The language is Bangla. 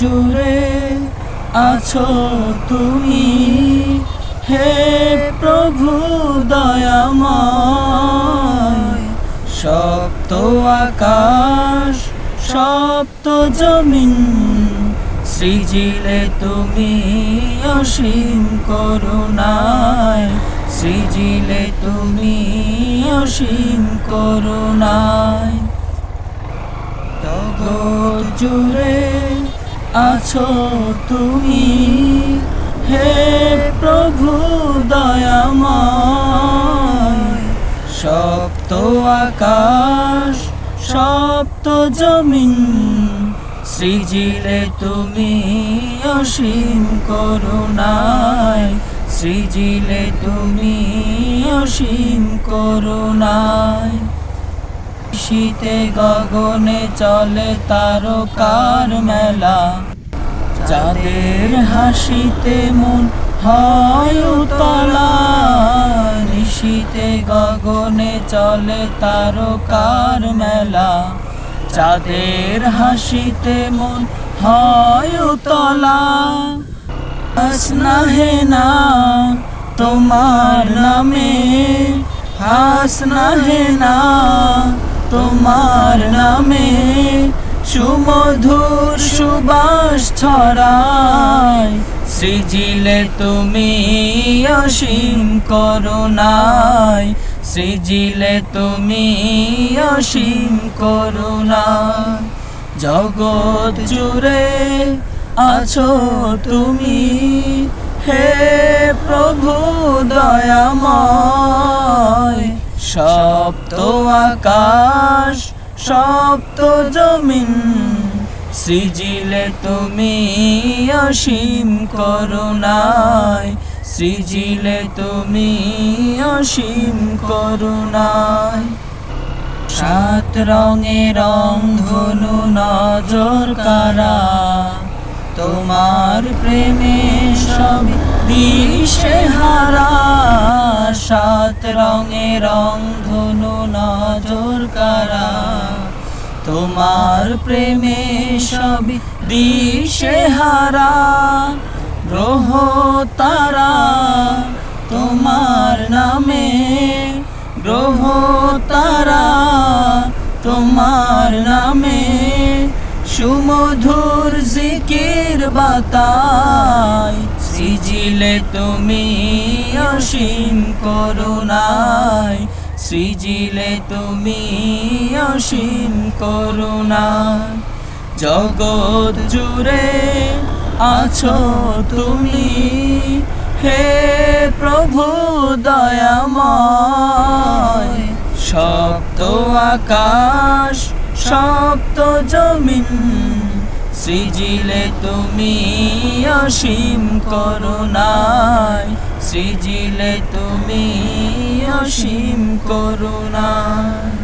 জুড়ে আছো তুমি। হে প্রভু দয়াময় সপ্ত আকাশ সপ্ত জমিন, সৃজিলে তুমি অসীম করুণায়, সৃজিলে তুমি অসীম করুণায়। জুড়ে আছো তুমি? হে প্রভু, দয়াময়। সপ্ত আকাশ সপ্ত জমিন, সৃজিলে তুমি অসীম করুণায়। সৃজিলে তুমি অসীম করুণায়। শীতে গগনে চলে তারকার মেলা। যাদের হাসিতে মন হয় উতলা। নিশীতে গগনে চলে তারকার মেলা। যাদের হাসিতে মন হয় না হে না তোমার নামে। হাস না হে না তোমার নামে সুমধুর সুবাস ছড়ায়। সৃজিলে তুমি অসীম করুণায়। সৃজিলে তুমি অসীম করুণায়। জগৎ জুড়ে আছো তুমি। হে প্রভু দয়াময়। সপ্ত আকাশ সপ্ত জমিন, সৃজিলে তুমি অসীম করুণায়, সৃজিলে তুমি অসীম করুণায়। সাত রঙে রং ধনু নজর কারা, তোমার প্রেমে সব দিশে হারা। রঙে রং ধনু নজর কারা? তোমার প্রেমে সব দিশে হারা, গ্রহ তারা। তোমার নামে গ্রহ তারা। তোমার নামে সুমধুর জিকির বাতায় সৃজিলে তুমি অসীম করুণায়, সৃজিলে তুমি অসীম করুণায়। জগৎ জুড়ে আছো তুমি, হে প্রভু দয়াময়। সপ্ত আকাশ সপ্ত জমিন সৃজিলে তুমি অসীম করুণায় সৃজিলে তুমি অসীম করুণায়।